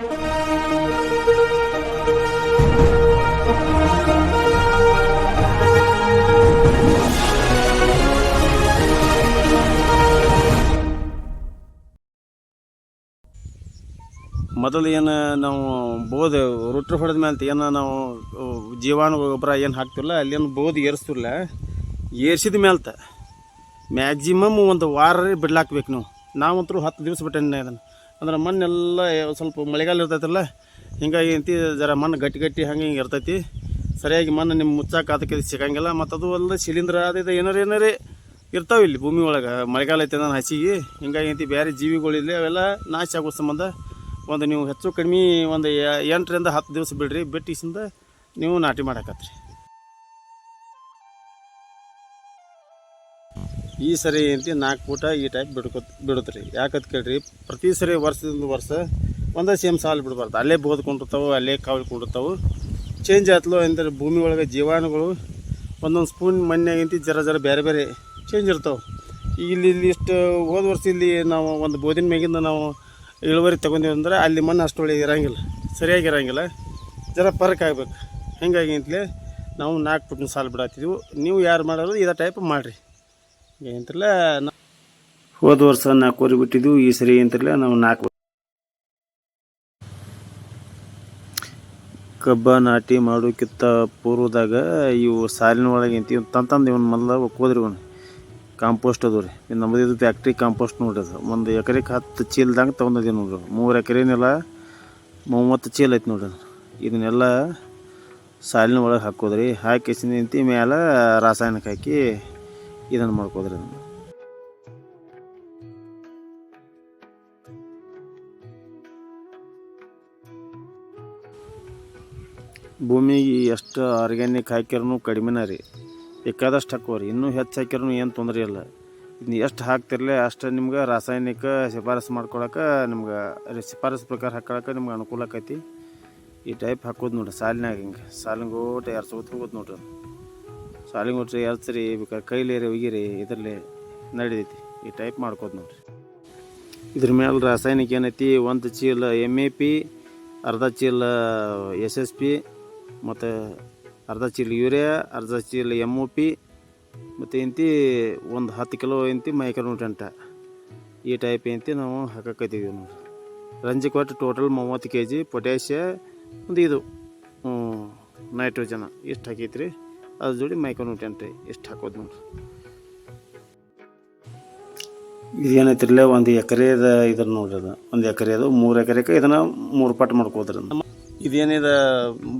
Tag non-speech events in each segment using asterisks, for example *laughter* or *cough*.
ಮೊದಲು ಏನು ನಾವು ಬೋದ್ ರುಟ್ರ್ ಹೊಡೆದ ಮೇಲೆ ಏನು ನಾವು ಜೀವಾನು ಜೀವಾಣು ಗೊಬ್ಬರ ಏನು ಹಾಕ್ತಿರಲ್ಲ ಅಲ್ಲೇನು ಬೋದ್ ಏರಿಸ್ತಿರಲ್ಲ ಏರ್ಸಿದ ಮೇಲ್ತ. ಮ್ಯಾಕ್ಸಿಮಮ್ ಒಂದು ವಾರ ಬಿಡ್ಲಾಕ್ಬೇಕು ನಾವು. ನಾವಂತರೂ ಹತ್ತು ದಿವಸ ಬಿಟ್ಟೆ ಅದನ್ನು. ಅಂದ್ರೆ ಮಣ್ಣೆಲ್ಲ ಸ್ವಲ್ಪ ಮಳೆಗಾಲ ಇರ್ತೈತಲ್ಲ, ಹಿಂಗಾಗಿ ಅಂತಿ ಜರ ಮಣ್ಣು ಗಟ್ಟಿ ಗಟ್ಟಿ ಹಂಗೆ ಹಿಂಗೆ ಇರ್ತೈತಿ. ಸರಿಯಾಗಿ ಮಣ್ಣು ನಿಮ್ಮ ಮುಚ್ಚಾಕ ಅದಕ್ಕೆ ಸಿಗಂಗಿಲ್ಲ. ಮತ್ತು ಅದು ಅಲ್ಲ ಶಿಲೀಂಧ್ರ ಅದು ಏನಾರು ಏನಾರೇ ಇರ್ತಾವೆ ಇಲ್ಲಿ ಭೂಮಿ ಒಳಗೆ. ಮಳೆಗಾಲ ಐತೆ ನಾನು ಹಸಿಗೆ. ಹಿಂಗಾಗಿ ಅಂತಿ ಬೇರೆ ಜೀವಿಗಳಿಲ್ಲ ಅವೆಲ್ಲ ನಾಶ ಆಗೋ ಸಂಬಂಧ ಒಂದು ನೀವು ಹೆಚ್ಚು ಕಡಿಮೆ ಒಂದು ಎಂಟರಿಂದ ಹತ್ತು ದಿವಸ ಬಿಡ್ರಿ. ಬಿಟ್ಟಿಸಿಂದ ನೀವು ನಾಟಿ ಮಾಡಕತ್ರಿ. ಈ ಸರಿ ಅಂತಿ ನಾಲ್ಕು ಫೂಟ ಈ ಟೈಪ್ ಬಿಡ್ಕೊ ರೀ ಯಾಕಂತ ಕೇಳಿರಿ, ಪ್ರತಿ ಸರಿ ವರ್ಷದಿಂದ ವರ್ಷ ಒಂದೇ ಸೇಮ್ ಸಾಲು ಬಿಡಬಾರ್ದು. ಅಲ್ಲೇ ಬೋದ್ಕೊಂಡಿರ್ತಾವೆ ಅಲ್ಲೇ ಕಾವಲ್ಕೊಂಡಿರ್ತಾವೆ ಚೇಂಜ್ ಆಯ್ತು ಅಂದರೆ ಭೂಮಿ ಒಳಗೆ ಜೀವಾಣುಗಳು ಒಂದೊಂದು ಸ್ಪೂನ್ ಮಣ್ಣಾಗಿಂತ ಜರ ಜರ ಬೇರೆ ಬೇರೆ ಚೇಂಜ್ ಇರ್ತಾವೆ. ಇಲ್ಲಿ ಇಲ್ಲಿ ಇಷ್ಟು ಹೋದ ವರ್ಷ ಇಲ್ಲಿ ನಾವು ಒಂದು ಬೋದಿನ ಮೇಗಿಂದ ನಾವು ಇಳುವರಿ ತೊಗೊಂಡಿವಿ ಅಂದ್ರೆ ಅಲ್ಲಿ ಮಣ್ಣು ಅಷ್ಟು ಒಳ್ಳೆ ಇರಂಗಿಲ್ಲ, ಸರಿಯಾಗಿ ಇರಂಗಿಲ್ಲ. ಜರ ಪರಕ್ ಆಗ್ಬೇಕು. ಹಿಂಗಾಗಿ ನಾವು ನಾಲ್ಕು ಫುಟ್ನ ಸಾಲು ಬಿಡತ್ತಿದ್ವು ನೀವು ಯಾರು ಮಾಡೋರು ಇದೇ ಟೈಪ್ ಮಾಡಿರಿ. ಏನಂತಿರಲ್ಲ ಹೋದ ವರ್ಷ ನಾಲ್ಕೂವರೆ ಬಿಟ್ಟಿದ್ವು, ಈ ಸರಿ ಏನಂತಿರಲ್ಲ ನಾವು ನಾಲ್ಕು ಕಬ್ಬ ನಾಟಿ ಮಾಡೋಕ್ಕಿಂತ ಪೂರ್ವದಾಗ ಇವು ಸಾಲಿನ ಒಳಗೆ ಅಂತಿ ತಂತಂದು ಇವನ್ ಮೊದಲ ಒಕ್ಕೋದ್ರಿ ಇವನು. ಕಾಂಪೋಸ್ಟ್ ಅದು ರೀ. ಇದು ಫ್ಯಾಕ್ಟ್ರಿ ಕಾಂಪೋಸ್ಟ್ ನೋಡ್ರಿ ಅದು. ಒಂದು ಎಕರೆಗೆ ಹತ್ತು ಚೀಲದಂಗೆ ತೊಗೊಂಡಿದ್ದೀವಿ ನೋಡ್ರಿ ಮೂರು ಎಕರೆನೆಲ್ಲ ಮೂವತ್ತು ಚೀಲ ಐತಿ ನೋಡ್ರಿ. ಇದನ್ನೆಲ್ಲ ಸಾಲಿನ ಒಳಗೆ ಹಾಕೋದ್ರಿ. ಹಾಕಿ ನಿಂತಿ ಮೇಲೆ ರಾಸಾಯನಿಕ ಹಾಕಿ ಇದನ್ನು ಮಾಡ್ಕೋದ್ರಿ ಅದನ್ನು ಭೂಮಿಗೆ ಎಷ್ಟು ಆರ್ಗ್ಯಾನಿಕ್ ಹಾಕ್ಯಾರೂ ಕಡಿಮೆನೇ ರೀ. ಬೇಕಾದಷ್ಟು ಹಾಕೋರಿ ಇನ್ನೂ ಹೆಚ್ಚು ಹಾಕ್ಯಾರೂ ಏನು ತೊಂದರೆ ಇಲ್ಲ. ಇನ್ನು ಎಷ್ಟು ಹಾಕ್ತಿರ್ಲಿ ಅಷ್ಟು ನಿಮ್ಗೆ ರಾಸಾಯನಿಕ ಶಿಫಾರಸು ಮಾಡ್ಕೊಳಕ್ಕೆ ನಿಮ್ಗೆ ಶಿಫಾರಸು ಪ್ರಕಾರ ಹಾಕೊಳಕ್ಕೆ ನಿಮ್ಗೆ ಅನುಕೂಲ ಆಕೈತಿ. ಈ ಟೈಪ್ ಹಾಕೋದು ನೋಡ್ರಿ. ಸಾಲಿನಾಗ ಹಿಂಗೆ. ಕೊಟ್ಟು ಎರಡು ಸೌತ್ ಹೋಗೋದು ನೋಡ್ರಿ. ಅದು ಸಾಲಿನ ಓಟ್ರಿ ಎರ್ಸ್ರಿ ಬೇಕಾದ್ರೆ ಕೈಲೇರಿ ಒಗಿರಿ, ಇದರಲ್ಲಿ ನಡೀತೈತಿ. ಈ ಟೈಪ್ ಮಾಡ್ಕೋದು ನೋಡ್ರಿ. ಇದ್ರ ಮೇಲೆ ರಾಸಾಯನಿಕ ಏನೈತಿ, ಒಂದು ಚೀಲ ಎಂ ಎ ಪಿ ಅರ್ಧ ಚೀಲ ಎಸ್ ಎಸ್ ಪಿ ಮತ್ತು ಅರ್ಧ ಚೀಲ ಯೂರಿಯಾ, ಅರ್ಧ ಚೀಲ ಎಂ ಒ ಪಿ ಮತ್ತು ಇಂತಿ ಒಂದು ಹತ್ತು ಕಿಲೋ ಇಂತಿ ಮೈಕ್ರೋನ್ಯೂಟೆಂಟ ಈ ಟೈಪ್ ಇಂತಿ ನಾವು ಹಾಕಕತ್ತೀವಿ ನೋಡ್ರಿ. ರಂಜಿ ಕೊಟ್ಟು ಟೋಟಲ್ ಮೂವತ್ತು ಕೆ ಜಿ ಪೊಟ್ಯಾಷಿಯ ಒಂದು ಇದು ನೈಟ್ರೋಜನ ಇಷ್ಟು ಹಾಕೈತ್ರಿ. ಅದ್ರ ಜೋಡಿ ಮೈಕ್ರೋನ್ಯೂಟೆಂಟ್ ಇಷ್ಟು ಹಾಕೋದು ನೋಡ್ರಿ ಇದು ಏನೈತಿರಲ್ಲ ಒಂದು ಎಕರೆದ ಇದ್ರ ನೋಡ್ರಿ ಅದು. ಒಂದು ಎಕರೆದು ಮೂರು ಎಕರೆಕ ಇದನ್ನು ಮೂರು ಪಟ್ಟು ಮಾಡ್ಕೋದ್ರಿ. ಇದೇನಿದ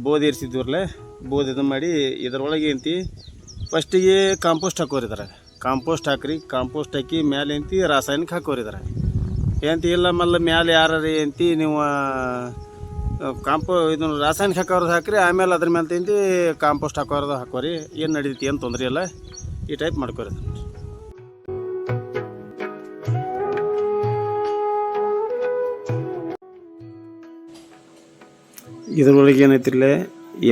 ಬೋಧಿ ಇರ್ಸಿದ್ವರ್ಲೆ ಬೋಧಿ ಇದು ಮಾಡಿ ಇದರೊಳಗೆ ಏನಂತಿ ಫಸ್ಟಿಗೆ ಕಾಂಪೋಸ್ಟ್ ಹಾಕೋರಿ ಇದ್ರಾಗ ಕಾಂಪೋಸ್ಟ್ ಹಾಕ್ರಿ ಕಾಂಪೋಸ್ಟ್ ಹಾಕಿ ಮೇಲೆ ಎಂತಿ ರಾಸಾಯನಿಕ ಹಾಕೋರಿ ಇದ್ರಾಗ ಏನಂತಿ ಇಲ್ಲ ಮಲ್ಲ ಮ್ಯಾಲೆ ಯಾರೀ ಎಂತಿ ನೀವು ಕಾಂಪೋ ಇದನ್ನು ರಾಸಾಯನಿಕ ಹಾಕೋರ್ದು ಹಾಕ್ರಿ, ಆಮೇಲೆ ಅದ್ರ ಮೇಲೆ ತಿಂದು ಕಾಂಪೋಸ್ಟ್ ಹಾಕೋರ್ದು ಹಾಕೋರಿ. ಏನು ನಡೀತಿ ಏನು ತೊಂದರೆ ಇಲ್ಲ. ಈ ಟೈಪ್ ಮಾಡ್ಕೋರಿ ಇದ್ರೊಳಗೆ ಏನೈತಿರಲ್ಲ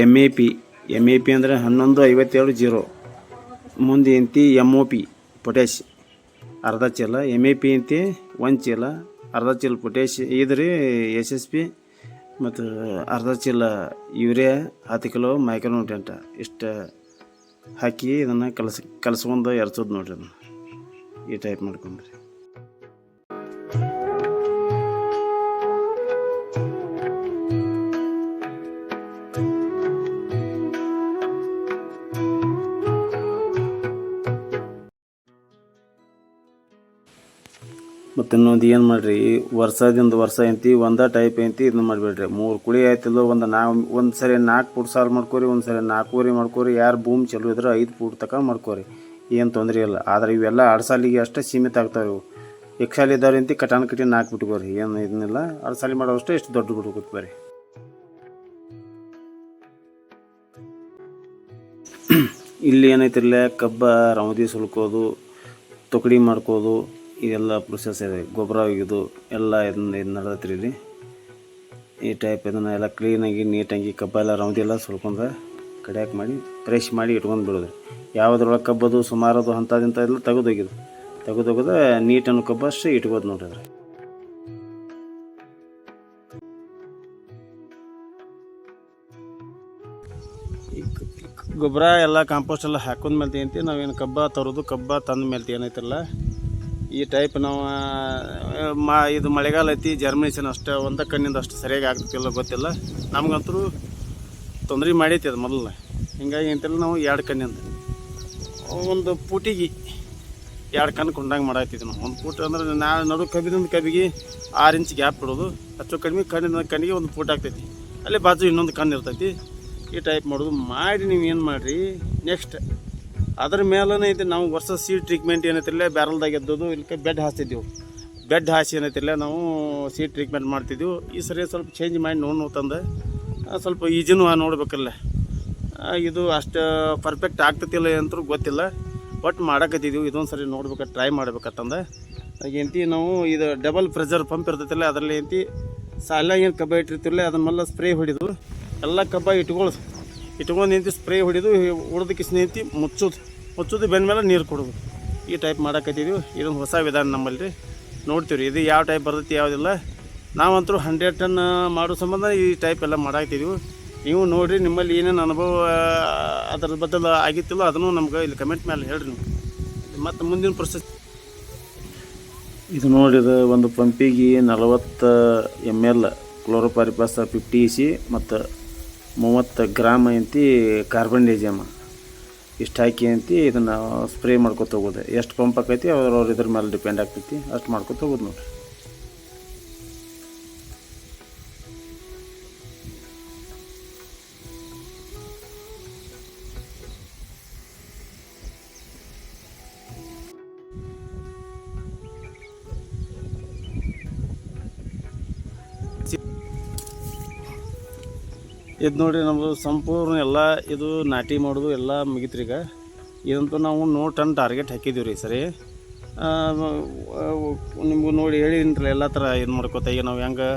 M A P M A P ಅಂದರೆ ಹನ್ನೊಂದು ಐವತ್ತೇಳು ಜೀರೋ. ಮುಂದೆ ಎಂತಿ ಎಂ ಒ ಪಿ ಪೊಟ್ಯಾಶ್ ಅರ್ಧ ಚೀಲ. ಎಂ ಎ ಪಿ ಅಂತಿ ಒಂದು ಚೀಲ. ಅರ್ಧ ಚೀಲ ಪೊಟ್ಯಾಶ್ ಇದ್ರಿ ಎಸ್ ಎಸ್ ಪಿ ಮತ್ತು ಅರ್ಧ ಚೀಲ ಯೂರಿಯಾ, ಹತ್ತು ಕಿಲೋ ಮೈಕ್ರೋನ್ಯೂಟ್ರೆಂಟ ಇಷ್ಟು ಹಾಕಿ ಇದನ್ನು ಕಲಸ, ಕಲಸ್ಕೊಂಡು ಎರ್ಚೋದು ನೋಡ್ರಿ ಈ ಟೈಪ್ ಮಾಡ್ಕೊಂಡ್ರಿ. ಮತ್ತು ಇನ್ನೊಂದು ಏನು ಮಾಡಿರಿ? ವರ್ಷದಿಂದ ವರ್ಷ ಐತಿ, ಒಂದೇ ಟೈಪ್ ಐತಿ, ಇದನ್ನ ಮಾಡಿಬಿಡ್ರಿ. ಮೂರು ಕುಳಿ ಆಯ್ತಿಲ್ಲ, ಒಂದು ನಾ, ಒಂದು ಸರಿ ನಾಲ್ಕು ಫುಟ್ ಸಾಲು ಮಾಡ್ಕೋರಿ, ಒಂದು ಸರಿ ನಾಲ್ಕೂವರೆ ಮಾಡ್ಕೋರಿ, ಯಾರು ಭೂಮಿ ಚಲೋ ಇದ್ರೆ ಐದು ಫುಟ್ ತಕ ಮಾಡ್ಕೋರಿ. ಏನು ತೊಂದರೆ ಇಲ್ಲ. ಆದರೆ ಇವೆಲ್ಲ ಅಡ್ಸಾಲಿಗೆ ಅಷ್ಟೇ ಸೀಮಿತ ಆಗ್ತಾವೆ ಇವು. ಎಕ್ಸಾಲಿ ಅಂತ ಕಟಾನ್ ಕಟ್ಟಿ ನಾಲ್ಕು ಬಿಟ್ಕೋರಿ ಏನು ಇದನ್ನೆಲ್ಲ. ಅಡ್ಸಾಲಿ ಮಾಡೋವಷ್ಟೇ ಎಷ್ಟು ದೊಡ್ಡ ಬಿಟ್ಕೋತ ಬರ್ರಿ. ಇಲ್ಲಿ ಏನೈತಿರಲ್ಲ ಕಬ್ಬ, ರೌದಿ ಸುಲ್ಕೋದು, ತೊಕಡಿ ಮಾಡ್ಕೋದು ಇದೆಲ್ಲ ಪ್ರೊಸೆಸ್ ಇದೆ. ಗೊಬ್ಬರ ಒಗೆದು ಎಲ್ಲ ಇದನ್ನ ಇದು ನಡೆದತ್ರಿ ಇಲ್ಲಿ. ಈ ಟೈಪ್ ಇದನ್ನು ಎಲ್ಲ ಕ್ಲೀನಾಗಿ ನೀಟಾಗಿ ಕಬ್ಬ ಎಲ್ಲ ರೌಂಡ್ ಎಲ್ಲ ಸುಳ್ಕೊಂಡು ಕಡಿಯಾಕೆ ಮಾಡಿ ಫ್ರೆಶ್ ಮಾಡಿ ಇಟ್ಕೊಂಡು ಬಿಡೋದು ಯಾವುದ್ರೊಳಗೆ ಕಬ್ಬದು ಸುಮಾರದು ಅಂಥದಿಂತ ಎಲ್ಲ ತೆಗೆದೋಗಿದ್ದು ತೆಗೆದೋಗದ ನೀಟನ್ನು ಕಬ್ಬ ಅಷ್ಟೇ ಇಟ್ಕೋದು ನೋಡಿದ್ರೆ ಗೊಬ್ಬರ ಎಲ್ಲ ಕಾಂಪೋಸ್ಟ್ ಎಲ್ಲ ಹಾಕೊಂಡ್ಮೇಲೆ ಅಂತ ನಾವೇನು ಕಬ್ಬ ತರೋದು ಕಬ್ಬ ತಂದ ಮೇಲೆ ಏನೈತಲ್ಲ ಈ ಟೈಪ್ ನಾವು ಮಾ, ಇದು ಮಳೆಗಾಲ ಐತಿ ಜರ್ಮಿನೇಷನ್ ಅಷ್ಟೇ, ಒಂದ ಕಣ್ಣಿಂದ ಅಷ್ಟು ಸರಿಯಾಗಿ ಆಗ್ತಿಲ್ಲ ಗೊತ್ತಿಲ್ಲ. ನಮಗಂತೂ ತೊಂದರೆ ಮಾಡೈತಿ ಅದು ಮೊದಲು ಹಿಂಗಾಗಿ ಅಂತೆಲ್ಲ ನಾವು ಎರಡು ಕಣ್ಣಿಂದ. ಒಂದು ಪೂಟಿಗೆ ಎರಡು ಕಣ್ಣು ಕೊಂಡಂಗೆ ಮಾಡಾಯ್ತಿದ್ವಿ ನಾವು. ಒಂದು ಪೂಟ ಅಂದ್ರೆ ನಾ ನಡು ಕಬ್ಬಿನಿಂದ ಕಬ್ಬಿಗೆ ಆರು ಇಂಚ್ ಗ್ಯಾಪ್ ಬಿಡೋದು. ಅಷ್ಟು ಕಡಿಮೆ ಕಣ್ಣಿನ ಕಣ್ಣಿಗೆ ಒಂದು ಪೂಟ ಆಗ್ತೈತಿ. ಅಲ್ಲಿ ಬಾಜು ಇನ್ನೊಂದು ಕಣ್ಣು ಇರ್ತೈತಿ. ಈ ಟೈಪ್ ಮಾಡೋದು. ಮಾಡಿ ನೀವು ಏನು ಮಾಡಿರಿ? ನೆಕ್ಸ್ಟ್ ಅದ್ರ ಮೇಲೇ ಇದೆ ನಾವು ವರ್ಷ ಸೀಡ್ ಟ್ರೀಟ್ಮೆಂಟ್ ಏನೈತಿಲ್ಲ ಬ್ಯಾರಲ್ದಾಗ ಎದ್ದೋದು ಇಲ್ಲಕ್ಕೆ ಬೆಡ್ ಹಾಸ್ತಿದ್ದೆವು ಬೆಡ್ ಹಾಸಿ ಏನೈತಿಲ್ಲ ನಾವು ಸೀಡ್ ಟ್ರೀಟ್ಮೆಂಟ್ ಮಾಡ್ತಿದ್ದೆವು ಈ ಸರಿ ಸ್ವಲ್ಪ ಚೇಂಜ್ ಮಾಡಿ ನೋಡಿ ತಂದು. ಆ, ಸ್ವಲ್ಪ ಈಜಿನೂ ನೋಡ್ಬೇಕಲ್ಲ. ಇದು ಅಷ್ಟು ಪರ್ಫೆಕ್ಟ್ ಆಗ್ತತಿಲ್ಲ ಅಂತೂ ಗೊತ್ತಿಲ್ಲ. ಒಟ್ಟು ಮಾಡಕತ್ತಿದ್ದೀವಿ ಇದೊಂದು ಸರಿ ನೋಡ್ಬೇಕು ಟ್ರೈ ಮಾಡ್ಬೇಕತ್ತಂದ ಏನಂತಿ ನಾವು ಇದು ಡಬಲ್ ಪ್ರೆಷರ್ ಪಂಪ್ ಇರ್ತೈತಿಲ್ಲ ಅದರಲ್ಲಿ ಏನಂತಿ ಸಾಲ ಏನು ಕಬ್ಬ ಇಟ್ಟಿರ್ತಿಲ್ಲ ಅದನ್ನೆಲ್ಲ ಸ್ಪ್ರೇ ಹೊಡಿದು ಎಲ್ಲ ಕಬ್ಬ ಇಟ್ಕೊಳ್ಳೋದು ಇಟ್ಕೊಂಡು ನಿಂತು ಸ್ಪ್ರೇ ಹೊಡಿದು ಹೊಡೆದಕ್ಕೆ ನಿಂತು ಮುಚ್ಚೋದು. ಮುಚ್ಚೋದು ಬೆಂದ ಮೇಲೆ ನೀರು ಕೊಡೋದು. ಈ ಟೈಪ್ ಮಾಡಕತ್ತಿದ್ದೀವಿ ಇದೊಂದು ಹೊಸ ವಿಧಾನ ನಮ್ಮಲ್ಲಿ ರೀ ನೋಡ್ತೀವಿ ಇದು ಯಾವ ಟೈಪ್ ಬರ್ತೈತಿ ಯಾವುದಿಲ್ಲ. ನಾವಂತರೂ ಹಂಡ್ರೆಡ್ ಟನ್ ಮಾಡೋ ಸಂಬಂಧ ಈ ಟೈಪ್ ಎಲ್ಲ ಮಾಡಾಕ್ತಿದ್ದೀವಿ ನೀವು ನೋಡಿರಿ, ನಿಮ್ಮಲ್ಲಿ ಏನೇನು ಅನುಭವ ಅದ್ರ ಬದಲು ಆಗಿತ್ತಿಲ್ಲ ಅದನ್ನು ನಮ್ಗೆ ಇಲ್ಲಿ ಕಮೆಂಟ್ ಮೇಲೆ ಹೇಳ್ರಿ ನೀವು. ಮತ್ತು ಮುಂದಿನ ಪ್ರೊಸೆಸ್ ಇದು ನೋಡಿದ ಒಂದು ಪಂಪಿಗೆ ನಲವತ್ತು M L chlorpyrifos fifty C ಮತ್ತು ಮೂವತ್ತು ಗ್ರಾಮ್ ಅಂತಿ ಕಾರ್ಬನ್ ಡೈಜಮ್ ಇಷ್ಟು ಹಾಕಿ ಅಂತಿ ಇದನ್ನು ಸ್ಪ್ರೇ ಮಾಡ್ಕೊತ ಹೋಗೋದು. ಎಷ್ಟು ಪಂಪ್ ಆಕೈತಿ ಅವ್ರವ್ರ ಇದ್ರ ಮೇಲೆ ಡಿಪೆಂಡ್ ಆಗ್ತೈತಿ. ಅಷ್ಟು ಮಾಡ್ಕೊತ ಹೋಗೋದು ನೋಡಿರಿ. ಇದು ನೋಡಿರಿ ನಮ್ಮದು ಸಂಪೂರ್ಣ ಎಲ್ಲ ಇದು ನಾಟಿ ಮಾಡೋದು ಎಲ್ಲ ಮುಗಿತ್ರಿ ಈಗ. ಇದಂತೂ ನಾವು ನೂರು ಟನ್ ಟಾರ್ಗೆಟ್ ಹಾಕಿದ್ದೀವಿ ರೀ ಸರಿ. ನಿಮಗೂ ನೋಡಿ ಹೇಳಿದ್ರಲ್ಲ ಎಲ್ಲ ಥರ ಇದು ಮಾಡ್ಕೋತ ಈಗ ನಾವು ಹೆಂಗೆ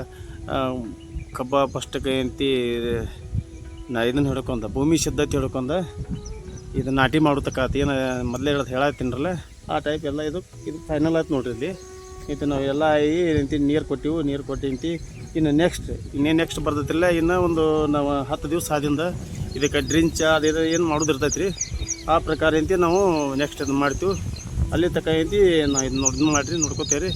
ಕಬ್ಬ ಫಸ್ಟಕ್ಕೆ ಅಂತಿ ನಾ ಇದನ್ನು ಹಿಡ್ಕೊಂಡ ಭೂಮಿ ಸಿದ್ಧತೆ ಹಿಡ್ಕೊಂಡ ಇದು ನಾಟಿ ಮಾಡೋತಕ್ಕ ಏನು ಮೊದಲೇ ಹೇಳೋದು ಹೇಳತ್ತೀನರಲ್ಲ, ಆ ಟೈಪ್ ಎಲ್ಲ ಇದು ಇದು ಫೈನಲ್ ಆಯ್ತು ನೋಡ್ರಿ ಇಲ್ಲಿ. ಇದು ನಾವು ಎಲ್ಲ ಈ ರೀತಿ ನೀರು ಕೊಟ್ಟಿವು, ನೀರು ಕೊಟ್ಟಿಂತಿ. ಇನ್ನು ನೆಕ್ಸ್ಟ್ ಇನ್ನೇನು ನೆಕ್ಸ್ಟ್ ಬರ್ತೈತಿಲ್ಲ ಇನ್ನು ಒಂದು ನಾವು ಹತ್ತು ದಿವಸ ಆದಿಂದ ಇದಕ್ಕೆ ಡ್ರಿಂಚ ಅದು ಇದು ಏನು ಮಾಡೋದು ಇರ್ತೈತೆ ರೀ ಆ ಪ್ರಕಾರ ಅಂತಿ ನಾವು ನೆಕ್ಸ್ಟ್ ಅದನ್ನು ಮಾಡ್ತೀವಿ. ಅಲ್ಲಿ ತಕ್ಕ ಐತಿ ನಾವು ಇದು ನೋಡಿ ಮಾಡಿರಿ ನೋಡ್ಕೋತೇವೆ ರೀ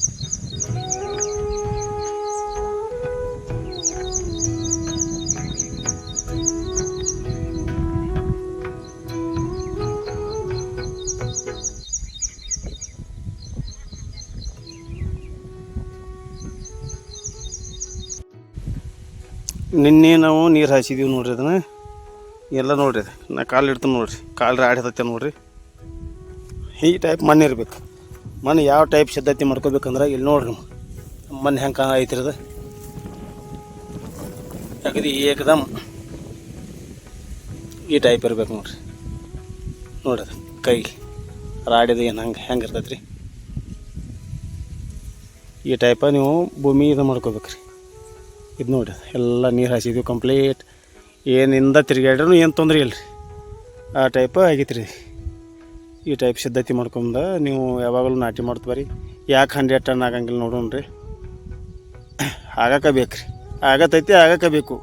ನಿನ್ನೆ ನಾವು ನೀರು ಹಾಯಿಸಿದೀವಿ ನೋಡ್ರಿ ಅದನ್ನ. ಎಲ್ಲ ನೋಡ್ರಿ ಅದು. ನಾ ಕಾಲು ಇಡ್ತೀನಿ ನೋಡ್ರಿ. ಕಾಲು ರಾಡಿ ಹತ್ತತ್ತೆ ನೋಡ್ರಿ. ಈ ಟೈಪ್ ಮಣ್ಣು ಇರ್ಬೇಕು. ಮಣ್ಣು ಯಾವ ಟೈಪ್ ಸಿದ್ಧತೆ ಮಾಡ್ಕೋಬೇಕಂದ್ರೆ ಇಲ್ಲಿ ನೋಡ್ರಿ ಮಣ್ಣು. ಹೆಂಗೆ ಕಾಣ ಐತ್ರಿ ಅದು. ಅಗದಿ ಏಕದಮ್ ಈ ಟೈಪ್ ಇರ್ಬೇಕು ನೋಡ್ರಿ. ನೋಡ್ರಿ ಕೈ ರಾಡಿದ ಏನು ಹಂಗೆ ಹೆಂಗೆ ಇರ್ತೈತೆ ರೀ ಈ ಟೈಪ ನೀವು ಭೂಮಿ ಇದು ಮಾಡ್ಕೋಬೇಕ್ರಿ. ಇದು ನೋಡಿ, ಎಲ್ಲ ನೀರು ಹಾಸಿದ್ವಿ ಕಂಪ್ಲೀಟ್ ಏನಿಂದ ತಿರುಗಾಡ್ರೂ ಏನು ತೊಂದರೆ ಇಲ್ಲ ಆ ಟೈಪ್ ಆಗೈತೆ ರೀ ಈ ಟೈಪ್ ಸಿದ್ಧತೆ ಮಾಡ್ಕೊಂಡ ನೀವು ಯಾವಾಗಲೂ ನಾಟಿ ಮಾಡ್ತೀವಿ ಯಾಕೆ ಹಂಡ್ರೆಡ್ ಟನ್ ಆಗಂಗಿಲ್ಲ ನೋಡೋಣ ರೀ *coughs* ಆಗಕ್ಕೆ ಬೇಕು ರೀ ಆಗತ್ತೈತಿ ಆಗಕ್ಕೆ ಬೇಕು